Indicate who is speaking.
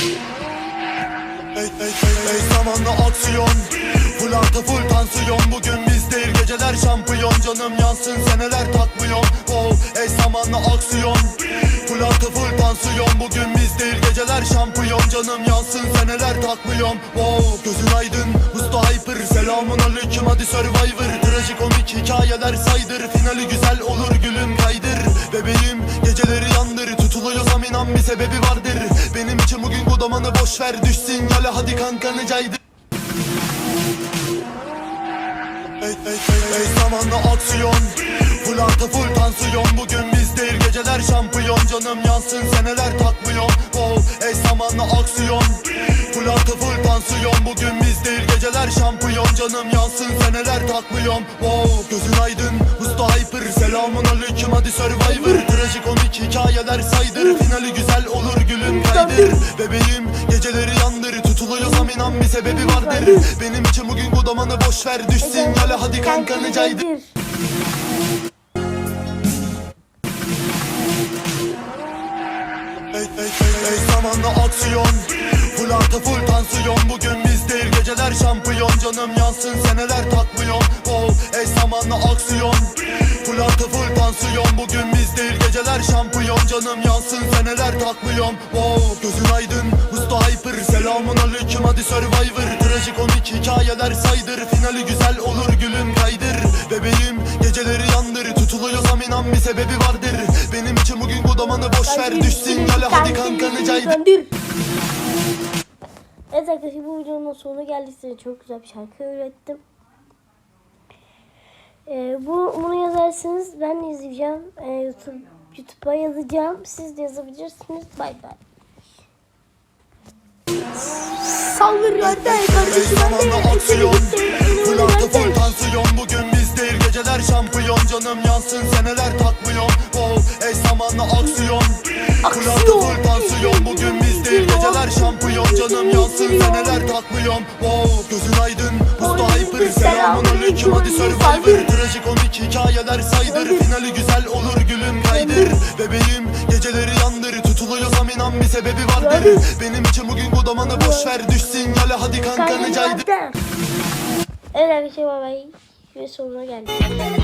Speaker 1: Ey ey ey ey zamanla aksiyon. Artı full tansiyon. Bugün biz değil geceler şampiyon. Canım yansın seneler takmıyorum Wow ey zamanla aksiyon. Artı full tansiyon. Bugün biz değil geceler şampiyon. Canım yansın seneler takmıyorum Wow gözün aydın Musta Hyper. Selamun aleyküm hadi Survivor. Trajikomik hikayeler saydır. Finali güzel olur gülüm kaydır. Bebeğim geceleri yandır. Tutuluyorsam inan bir sebebi vardır. Benim için bugün kodamanı boş ver Düş sinyale hadi kankanı caydır Ey ey ey ey zamanla aksiyon. Full artı full tansiyon. Bugün biz değil geceler şampiyon. Canım yansın seneler takmıyorum Wow ey zamanla aksiyon. Full artı full tansiyon. Bugün biz değil geceler şampiyon. Canım yansın seneler takmıyorum Wow gözün aydın Usta Hyper. Selamun aleyküm hadi Survivor. Trajikomik hikayeler saydır. Finali güzel olur gülüm kaydır. Bebeğim Sebebi vardır Benim için bugün kodamanı boş ver Düş sinyale hadi kankanı caydır Ey ey ey ey zamanla aksiyon. Full artı full tansiyon. Bugün biz değil geceler şampiyon. Canım yansın seneler takmıyorum. Wow ey zamanla aksiyon. Full artı full tansiyon. Bugün biz değil geceler şampiyon. Canım yansın seneler takmıyorum. Wow gözün aydın. Usta Hyper Selamun aleyküm hadi Survivor Trajikomik hikayeler saydır Finali güzel olur gülüm kaydır Bebeğim geceleri yandır Tutuluyorsam inan bir sebebi vardır Benim için bugün kodamanı boş ver Düş sinyale hadi kankanı caydır.
Speaker 2: Evet arkadaşlar bu videonun sonuna geldik size çok güzel bir şarkı öğrettim. Ee, bu bunu yazarsanız ben izleyeceğim. Ee, YouTube YouTube'a yazacağım. Siz de yazabilirsiniz. Bay bay. Saldırı hadi
Speaker 1: Ey
Speaker 2: kardeşim
Speaker 1: aksiyon artı full tansiyon. Bugün biz değil geceler şampiyon. Canım yansın seneler takmıyorum Wow ey zamanla aksiyon. Full artı full tansiyon Bugün biz değil geceler şampiyon. Canım yansın seneler takmıyorum Wow gözün aydın. Usta Hyper Selamun aleyküm. Hadi Survivor Trajikomik hikayeler saydır. Finali güzel olur gülüm kaydır Bebeğim inan bir sebebi vardır Benim için bugün kodamanı boş ver Düş sinyale hadi kankanı caydır
Speaker 2: Evet arkadaşlar bay bay. Ve sonuna geldik.